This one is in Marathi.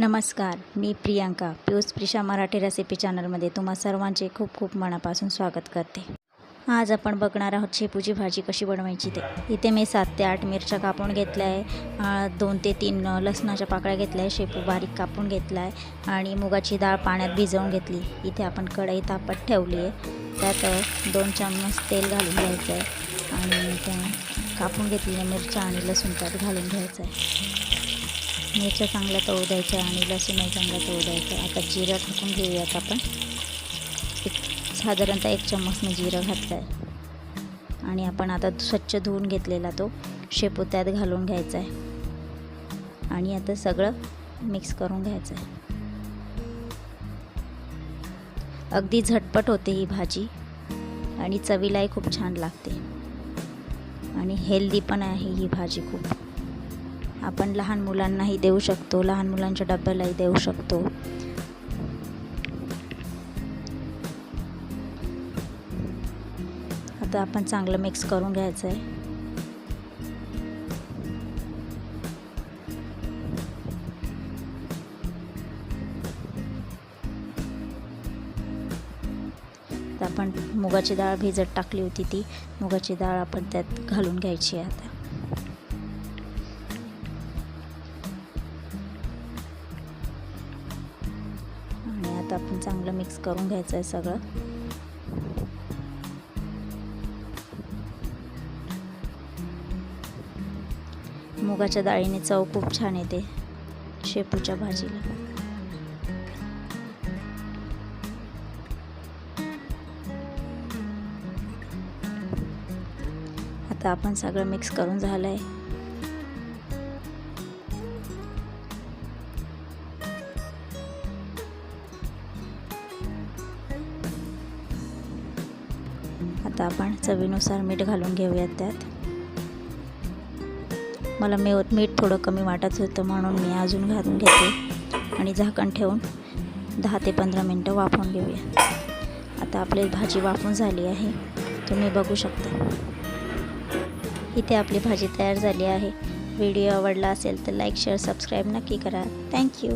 नमस्कार मी प्रियांका पियुष प्रिशा मराठी रेसिपी चॅनलमध्ये तुम्हा सर्वांचे खूप खूप मनापासून स्वागत करते. आज आपण बघणार आहोत शेपूची भाजी कशी बनवायची ते. इथे मी सात ते आठ मिरच्या कापून घेतल्या आहे दोन ते तीन लसणाच्या पाकळ्या घेतल्या आहे शेपू बारीक कापून घेतला आहे आणि मुगाची डाळ पाण्यात भिजवून घेतली. इथे आपण कढई तापत ठेवली आहे. त्यात दोन चम्मच तेल घालून घ्यायचं आहे आणि त्या कापून घेतलेल्या मिरच्या आणि लसूण त्यात घालून घ्यायचं आहे. मिरच्या चांगल्या तळू द्यायच्या आणि लसूणही चांगला तळू द्यायचा आता जिरं टाकून घेऊयात आपण. एक साधारणतः एक चम्मच मी जिरं घातलं आहे आणि आपण आता स्वच्छ धुवून घेतलेला तो शेपू त्यात घालून घ्यायचा आहे आणि आता सगळं मिक्स करून घ्यायचं आहे अगदी झटपट होते ही भाजी. आणि चवीलाही खूप छान लागते. आणि हेल्दी पण आहे ही भाजी खूप. आपण लहान मुलांनाही देऊ शकतो लहान मुलांच्या डब्यालाही देऊ शकतो. आता आपण चांगलं मिक्स करून घ्यायचं आहे तर आपण मुगाची डाळ भिजत टाकली होती ती. मुगाची डाळ आपण त्यात घालून घ्यायची आहे आता. आता आपण चांगलं मिक्स करून घ्यायचं आहे सगळं. मुगाच्या डाळीने चव खूप छान येते शेपूच्या भाजीला. आता आपण सगळं मिक्स करून झालं आहे आता आपण चवीनुसार मीठ घालून घेऊयात त्यात. मला मे मीठ थोडं कमी वाटत होतं म्हणून मी अजून घालून घेते. आणि झाकण ठेवून दहा ते पंधरा मिनटं वाफवून घेऊया. आता आपली भाजी वाफून झाली आहे. तुम्ही बघू शकता. इथे आपली भाजी तयार झाली आहे. व्हिडिओ आवडला असेल तर लाईक शेअर सबस्क्राईब नक्की करा. थँक्यू